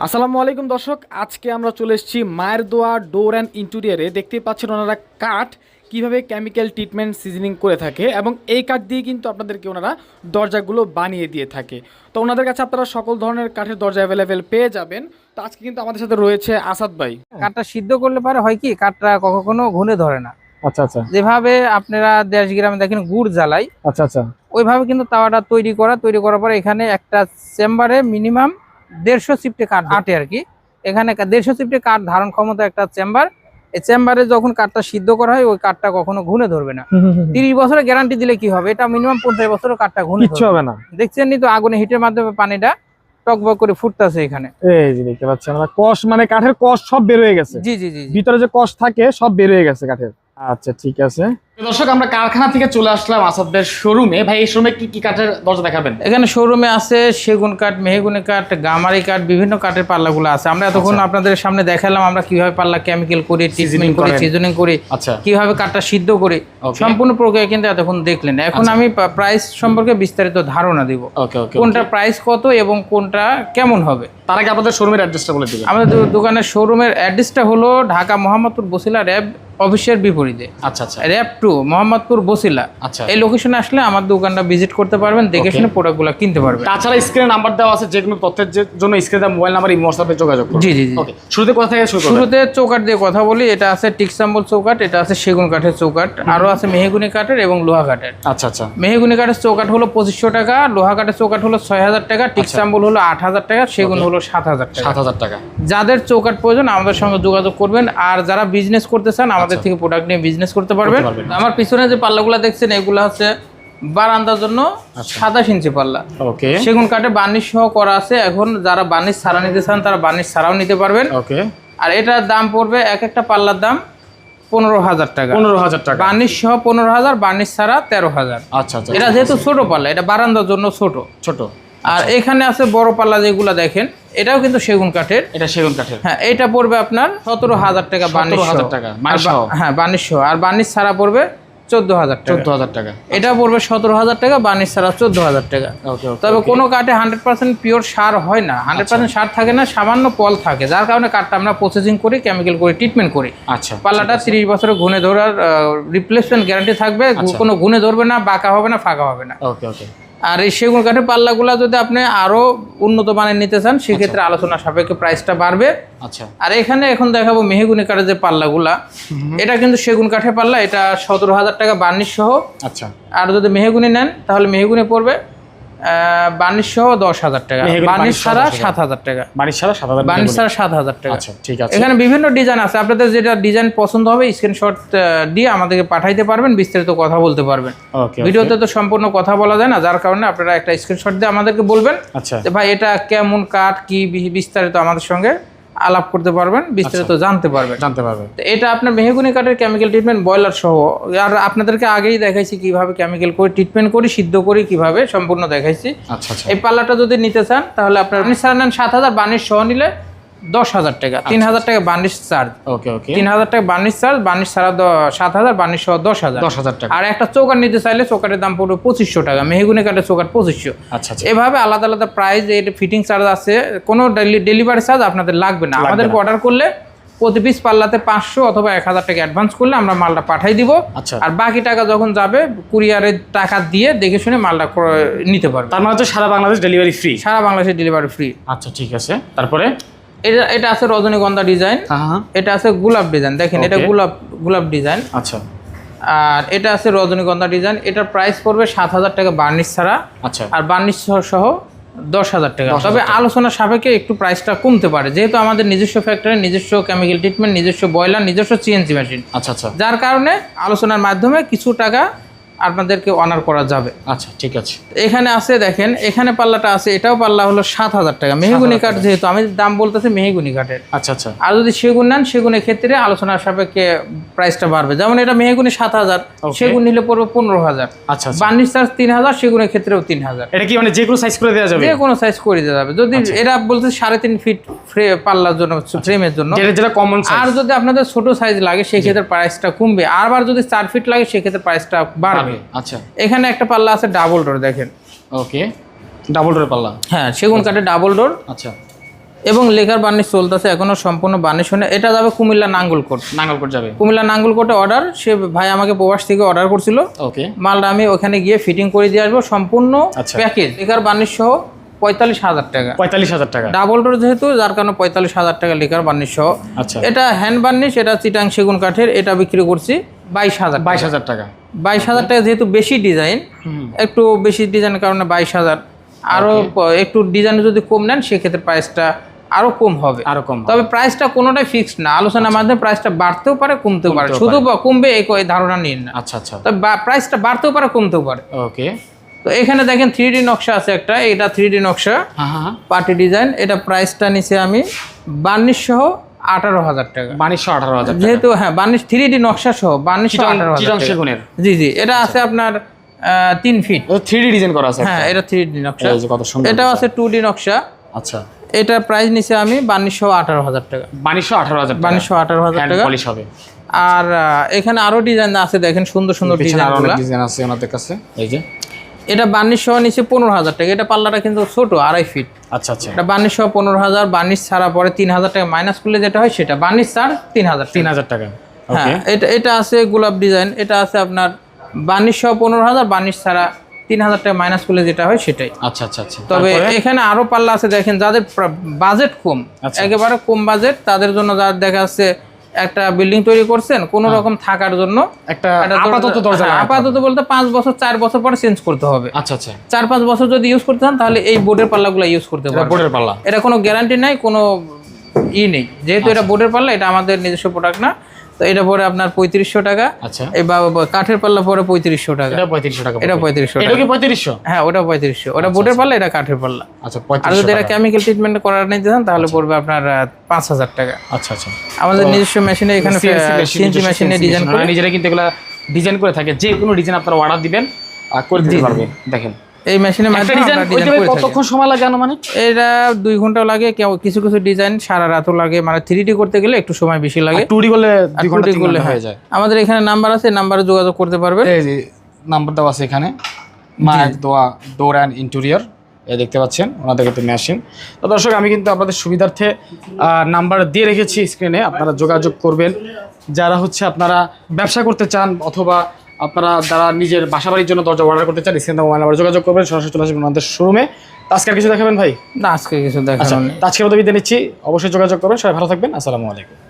আসসালামু আলাইকুম দর্শক আজকে আমরা চলে এসেছি মায়ের দোয়া ডোর অ্যান্ড ইন্টেরিয়ারে। দেখতেই পাচ্ছেন ওনারা কাঠ কীভাবে কেমিক্যাল ট্রিটমেন্ট সিজনিং করে থাকে এবং এই কাঠ দিয়ে কিন্তু আপনাদেরকে ওনারা দরজাগুলো বানিয়ে দিয়ে থাকে। তো ওনাদের কাছে আপনারা সকল ধরনের কাঠের দরজা অ্যাভেলেবেল পেয়ে যাবেন। তো আজকে কিন্তু আমাদের সাথে রয়েছে আসাদ ভাই। কাঠটা সিদ্ধ করলে পারে হয় কি কাঠটা কখনো ঘুনে ধরে না। আচ্ছা আচ্ছা। যেভাবে আপনারা দেশ গ্রামে দেখেন গুড় জ্বালাই আচ্ছা আচ্ছা। ওইভাবে কিন্তু তাওয়াটা তৈরি করা তৈরি করার পরে এখানে একটা চেম্বারে মিনিমাম দেড়শো সিফটে কাঠ আটে আর কি? এখানে দেড়শো সিফটে কাঠ ধারণ ক্ষমতা একটা চেম্বার। এই চেম্বারে যখন কাঠটা সিদ্ধ করা হয় ওই কাঠটা কখনো ঘুনে ধরবে না। তিরিশ বছরের গ্যারান্টি দিলে কি হবে? এটা মিনিমাম পঞ্চাশ বছরের কাঠটা ঘুনে হবে না। দেখছেন নি তো আগুনে হিটের মাধ্যমে পানিটা টকবক করে ফুটতেছে এখানে। এই যে দেখতে পাচ্ছেন কষ মানে কাঠের কষ সব বের হয়ে গেছে। জি জি জি জি। ভিতরে যে কষ থাকে সব বের হয়ে গেছে কাঠের। আচ্ছা ঠিক আছে। দর্শক আমরা কারখানা থেকে চলে আসলাম আসাদ ভাইয়ের শোরুমে। ভাই এই শোরুমে কি কি কাঠের দরজা দেখাবেন? এখানে শোরুমে আছে সেগুন কাঠ মেহগুনি কাঠ গামারি কাঠ বিভিন্ন কাঠের পাল্লাগুলো আছে। আমরা এতক্ষণ আপনাদের সামনে দেখালাম আমরা কীভাবে পাল্লা কেমিক্যাল করি ট্রিটমেন্ট করি। সিজনিং করি আচ্ছা। কীভাবে কাঠটা সিদ্ধ করি সম্পূর্ণ প্রক্রিয়া কিন্তু এতক্ষণ দেখলেন। এখন আমি প্রাইস সম্পর্কে বিস্তারিত ধারণা দিব। কোনটা প্রাইস কত এবং কোনটা কেমন হবে? তার আগে আপনাদের শোরুমের অ্যাড্রেসটা বলে দিবেন। আমাদের দোকানের শোরুমের অ্যাড্রেসটা হলো ঢাকা মোহাম্মদপুর বসিলা র্যাব অফিসের বিপরীতে। আচ্ছা আচ্ছা। র্যাব টু মোহাম্মদপুর বসিলা। আচ্ছা। এই লোকেশনে আসলে আমার দোকানটা ভিজিট করতে পারবেন দেখে. শুনে প্রোডাক্টগুলো কিনতে পারবেন। তাছাড়া স্ক্রিনে নাম্বার দেওয়া আছে যে কোনো তথ্যের জন্য স্ক্রিনে দেওয়া মোবাইল নাম্বার হোয়াটসঅ্যাপে যোগাযোগ করুন। জি জি জি। ওকে শুরুতে কোথা থেকে শুরু শুরুতে চৌকাঠ দিয়ে কথা বলি এটা আছে টিকসাম্বল চৌকাঠ এটা আছে সেগুন কাঠের চৌকাঠ আরও আছে মেহগুনি কাঠের এবং লোহা কাঠের। আচ্ছা আচ্ছা। মেহগুনি কাঠের চৌকাঠ হলো পঁচিশশো টাকা লোহা কাঠের চৌকাঠ হলো ছয় হাজার টাকা টিকসাম্বল হলো আট হাজার টাকা সেগুন হলো সাত হাজার টাকা। সাত হাজার টাকা। যাদের চৌকাঠ প্রয়োজন আমাদের সঙ্গে যোগাযোগ করবেন আর যারা বিজনেস করতে চান আমাদের থেকে প্রোডাক্ট নিয়ে বিজনেস করতে পারবেন। আমার পিছনে যে পাল্লাগুলো দেখছেন এগুলো হচ্ছে বারান্দার জন্য সাতাশ ইঞ্চি পাল্লা। ওকে। সেগুন কাঠে বার্নিশ সহ করা আছে। এখন যারা বার্নিশ ছাড়া নিতে চান তারা বার্নিশ ছাড়াও নিতে পারবেন। ওকে। আর এটার দাম পড়বে এক একটা পাল্লার দাম পনেরো হাজার টাকা। পনেরো হাজার টাকা। বার্নিশ সহ পনেরো হাজার বার্নিশ ছাড়া তেরো হাজার। আচ্ছা আচ্ছা এটা যেহেতু ছোট পাল্লা এটা বারান্দার জন্য ছোট। ছোট। আর এখানে আছে বড় পাল্লা যেগুলো দেখেন এটাও কিন্তু সেগুন কাঠের। এটা সেগুন কাঠের। হ্যাঁ এটা পড়বে আপনার সতেরো হাজার টাকা 17,000 সহ। টাকা। হ্যাঁ বার্নিশ সহ। আর বার্নিশ ছাড়া পড়বে চোদ্দ হাজার টাকা। চোদ্দ হাজার টাকা। এটা পড়বে সতেরো হাজার টাকা বার্নিশ ছাড়া চোদ্দ হাজার টাকা। তবে কোনো কাঠে হান্ড্রেড পার্সেন্ট পিওর সার হয় না। হান্ড্রেড পার্সেন্ট সার থাকে না সামান্য পল থাকে। যার কারণে কাঠটা আমরা প্রসেসিং করি কেমিক্যাল করি ট্রিটমেন্ট করি। আচ্ছা পাল্লাটা তিরিশ বছরের গুণে ধরার রিপ্লেসমেন্ট গ্যারান্টি থাকবে। আচ্ছা। কোনো গুণে ধরবে না বাঁকা হবে না ফাঁকা হবে না। ওকে ওকে। আর এই সেগুন কাঠের পাল্লাগুলা যদি আপনি আরও উন্নত মানের নিতে চান সেক্ষেত্রে আলোচনা সাপেক্ষে প্রাইসটা বাড়বে। আচ্ছা। আর এখানে এখন দেখাবো মেহগুনি কাঠের যে পাল্লাগুলা এটা কিন্তু সেগুন কাঠের পাল্লা এটা সতেরো হাজার টাকা বার্নিশ সহ। আচ্ছা। আর যদি মেহেগুনি নেন তাহলে মেহেগুনি পড়বে দশ হাজার টাকা। ছাড়া সাত হাজার টাকা। বাড়ির সারা সাত হাজার বার্নিশ ছাড়া সাত হাজার টাকা। আচ্ছা ঠিক আছে। এখানে বিভিন্ন ডিজাইন আছে। আপনাদের যেটা ডিজাইন পছন্দ হবে স্ক্রিনশট দিয়ে আমাদেরকে পাঠাইতে পারবেন বিস্তারিত কথা বলতে পারবেন। ভিডিওতে তো সম্পূর্ণ কথা বলা যায় না যার কারণে আপনারা একটা স্ক্রিনশট দিয়ে আমাদেরকে বলবেন আচ্ছা। ভাই এটা কেমন কাঠ কি বিস্তারিত আমাদের সঙ্গে? আলাপ করতে পারবেন বিস্তারিত জানতে পারবেন। জানতে পারবেন। তো এটা আপনার মেহগুনি কাঠের কেমিক্যাল ট্রিটমেন্ট বয়লার সহ। আর আপনাদেরকে আগেই দেখাইছি কীভাবে কেমিক্যাল করে ট্রিটমেন্ট করি সিদ্ধ করি কীভাবে সম্পূর্ণ দেখাইছি। আচ্ছা আচ্ছা। এই পাল্লাটা যদি নিতে চান তাহলে আপনার আপনি সার নেন সাত হাজার বানের সহ নিলে দশ হাজার টাকা তিন হাজার টাকা বার্নিশ চার্জ। ওকে ওকে। তিন হাজার টাকা বার্নিশ চার্জ বার্নিশ ছাড়া সাত হাজার বার্নিশ সহ দশ হাজার। দশ হাজার টাকা। আর একটা চৌকাট নিতে চাইলে চৌকাটের দাম পড়বে পঁচিশশো টাকা মেহগুনি কাঠের চৌকাট পঁচিশশো। আচ্ছা আচ্ছা। এভাবে আলাদা আলাদা প্রাইস এর ফিটিং চার্জ আছে কোনো ডেলিভারি চার্জ আপনাদের লাগবে না। আমাদেরকে অর্ডার করলে প্রতি পিস পাল্লাতে পাঁচশো অথবা এক হাজার টাকা অ্যাডভান্স করলে আমরা মালটা পাঠাই দিব। আচ্ছা। আর বাকি টাকা যখন যাবে কুরিয়ারের টাকা দিয়ে দেখে শুনে মালটা নিতে পারবে। তার মানে সারা বাংলাদেশ ডেলিভারি ফ্রি সারা বাংলাদেশে ডেলিভারি ফ্রি আচ্ছা ঠিক আছে। তারপরে? এটা এটা আছে রজনীগন্ধা ডিজাইন। হ্যাঁ হ্যাঁ। এটা আছে গোলাপ ডিজাইন। দেখেন এটা. গোলাপ গোলাপ ডিজাইন। আচ্ছা। আর এটা আছে রজনীগন্ধা ডিজাইন। এটার প্রাইস পড়বে সাত হাজার টাকা বার্নিশ ছাড়া। আচ্ছা। আর বার্নিশ সহ- সহ দশ হাজার টাকা। তবে আলোচনা সাপেক্ষে একটু প্রাইসটা কমতে পারে। যেহেতু আমাদের নিজস্ব ফ্যাক্টরি নিজস্ব কেমিক্যাল ট্রিটমেন্ট নিজস্ব বয়লার নিজস্ব সিএনসি মেশিন আচ্ছা আচ্ছা। যার কারণে আলোচনার মাধ্যমে কিছু টাকা আপনাদেরকে অনার করা যাবে। আচ্ছা ঠিক আছে। এখানে আছে দেখেন এখানে পাল্লাটা আছে এটাও পাল্লা হলো সাত হাজার টাকা। মেহগুনি কাঠ যেহেতু আমি দাম বলতেছি মেহগুনি কাঠের। আচ্ছা আচ্ছা। আর যদি সেগুন নেন সেগুনের ক্ষেত্রে আলোচনার সাপেক্ষে প্রাইসটা বাড়বে। যেমন এটা মেহগুনি সাত হাজার সেগুন নিলে পড়বে পনেরো হাজার। আচ্ছা আচ্ছা। বার্নিশ চার্জ তিন হাজার সেগুনের ক্ষেত্রেও তিন হাজার। এটা কি মানে যে কোনো সাইজ করে দেওয়া যাবে? যে কোনো সাইজ করে দেওয়া যাবে। যদি এরা বলতে সাড়ে তিন ফিট পাল্লার জন্য ফ্রেমের জন্য। যেটা কমন আর যদি আপনাদের ছোট সাইজ লাগে সেক্ষেত্রে প্রাইসটা কমবে। আর আবার যদি চার ফিট লাগে সেক্ষেত্রে প্রাইসটা বাড়বে। আচ্ছা। এখানে একটা পাল্লা আছে ডাবল ডোর দেখেন। ওকে। ডাবল ডোর পাল্লা? হ্যাঁ সেগুন কাঠে ডাবল ডোর আচ্ছা। এবং লেখার বার্নিশ চলতেছে এখনও সম্পূর্ণ বার্নিশ হয় না। এটা যাবে কুমিল্লা নাঙ্গলকোট নাঙ্গলকোট যাবে। কুমিল্লা নাঙ্গলকোটে অর্ডার সে ভাই আমাকে প্রবাস থেকে অর্ডার করছিল। ওকে। মালটা আমি ওখানে গিয়ে ফিটিং করে দিয়ে আসব সম্পূর্ণ আচ্ছা। প্যাকেজ লেখার বার্নিশ সহ পঁয়তাল্লিশ হাজার টাকা। পঁয়তাল্লিশ হাজার টাকা। ডাবল ডোর যেহেতু যার কারণে পঁয়তাল্লিশ হাজার টাকা লেখার বার্নিশ সহ। আচ্ছা। এটা হ্যান্ড বার্নিশ এটা চিটাং সেগুন কাঠের এটা বিক্রি করছি। বাইশ হাজার বাইশ হাজার টাকা। বাইশ হাজার টাকা যেহেতু বেশি ডিজাইন একটু বেশি ডিজাইনের কারণে বাইশ হাজার। আরও একটু ডিজাইন যদি কম নেন সেক্ষেত্রে প্রাইসটা আরও কম হবে। আরও কম তবে প্রাইসটা কোনোটাই ফিক্সড না। আলোচনার মাধ্যমে প্রাইসটা বাড়তেও পারে কমতেও পারে। শুধু কমবে এই ধারণা নিন না। আচ্ছা আচ্ছা। তবে প্রাইসটা বাড়তেও পারে কমতেও পারে। ওকে তো এখানে দেখেন থ্রি ডি নকশা আছে একটা। এটা থ্রি ডি নকশা। হ্যাঁ হ্যাঁ। পার্টি ডিজাইন এটা প্রাইসটা নিচে আমি বার্নিশ সহ আঠারো হাজার টাকা। বানিশশো আঠারো হাজার যেহেতু হ্যাঁ বার্নিশ থ্রি ডি নকশা সহ বার্নিশ চিটাং আঠারো হাজার জি জি এটা আছে আপনার তিন ফিট থ্রি ডি ডিজাইন করা আছে হ্যাঁ এটা থ্রি ডি নকশা। কত সুন্দর এটাও আছে টু ডি নকশা। আচ্ছা। এটা প্রাইস নিচে আমি বার্নিশশো আঠারো হাজার টাকা। বানিশশো আঠারো হাজার টাকা। বার্নিশশো আঠারো হাজার টাকা। পলিশ হবে। আর এখানে আরও ডিজাইন আছে দেখেন সুন্দর সুন্দর ডিজাইন আছে ওনাদের কাছে। এই যে। এটা বার্নিশ সহ নিচে পনেরো হাজার টাকা। এটা পাল্লাটা কিন্তু ছোট আড়াই ফিট আচ্ছা আচ্ছা। এটা বার্নিশ সহ পনেরো হাজার বার্নিশ ছাড়া পরে তিন হাজার টাকা মাইনাস করলে যেটা হয় সেটা। বার্নিশ ছাড় তিন হাজার তিন হাজার টাকা। হ্যাঁ এটা এটা আছে গোলাপ ডিজাইন এটা আছে আপনার বার্নিশ সহ পনেরো হাজার বার্নিশ ছাড়া তিন হাজার টাকা মাইনাস করলে যেটা হয় সেটাই। আচ্ছা আচ্ছা আচ্ছা। তবে এখানে আরও পাল্লা আছে দেখেন যাদের বাজেট কম আচ্ছা। একেবারে কম বাজেট তাদের জন্য যার দেখা যাচ্ছে একটা বিল্ডিং তৈরি করছেন কোন রকম থাকার জন্য একটা আপাতত দরজা হ্যাঁ। আপাতত বলতে পাঁচ বছর চার বছর পরে চেঞ্জ করতে হবে। আচ্ছা আচ্ছা। চার পাঁচ বছর যদি ইউজ করতে চান তাহলে এই বোর্ডের পাল্লাগুলো ইউজ করতে পারবেন। বোর্ডের পাল্লা। এটা কোনো গ্যারান্টি নাই কোনো ই নেই। যেহেতু এটা বোর্ডের পাল্লা এটা আমাদের নিজস্ব প্রোডাক্ট না। তো এটা পরে আপনার পঁয়ত্রিশশো টাকা। আচ্ছা। বা- কাঠের পাল্লা পরে পঁয়ত্রিশশো টাকা। এটা পঁয়ত্রিশশো টাকা এটা পঁয়ত্রিশশো এটা কি পঁয়ত্রিশশো? হ্যাঁ ওটা পঁয়ত্রিশশো। ওটা বোর্ডের পাল্লা এটা কাঠের পাল্লা। আচ্ছা আর যদি এটা কেমিক্যাল ট্রিটমেন্ট করার নিতে চান তাহলে পড়বে আপনার পাঁচ হাজার টাকা। আচ্ছা আচ্ছা। আমাদের নিজস্ব মেশিনে এখানে সিএনসি মেশিনে ডিজাইন করে। নিজেরা কিন্তু এগুলা ডিজাইন করে থাকে। যে কোনো ডিজাইন আপনারা অর্ডার দিবেন আর করে দিতে পারবেন। দেখেন। এই মেশিনের মাধ্যমে কতক্ষণ সময় লাগে আনুমানিক? এটা দুই ঘণ্টা লাগে কেউ কিছু কিছু ডিজাইন সারা রাতও লাগে। মানে থ্রি ডি করতে গেলে একটু সময় বেশি লাগে। টু ডি করলে ঘণ্টা করলে হ্যাঁ। যায়। আমাদের এখানে নাম্বার আছে নাম্বারে যোগাযোগ করতে পারবে এই যে নাম্বার দেওয়া আছে এখানে। মায়ের দোয়া ডোর অ্যান্ড ইন্টেরিয়র এ দেখতে পাচ্ছেন ওনাদের কিন্তু মেশিন তো দর্শক আমি কিন্তু আপনাদের সুবিধার্থে নাম্বার দিয়ে রেখেছি স্ক্রিনে আপনারা যোগাযোগ করবেন। যারা হচ্ছে আপনারা ব্যবসা করতে চান অথবা আপনারা যারা নিজের বাসা বাড়ির জন্য দরজা অর্ডার করতে চান স্ক্রিনে মোবাইল নাম্বার যোগাযোগ করবেন। সরাসরি চলে আসবেন আমাদের শোরুমে আজকে আর কিছু দেখাবেন ভাই? না আজকে কিছু দেখাবেন আজকে নেই। মতো বিদায় নিচ্ছি। অবশ্যই যোগাযোগ করবেন। সবাই ভালো থাকবেন। আসসালামু আলাইকুম।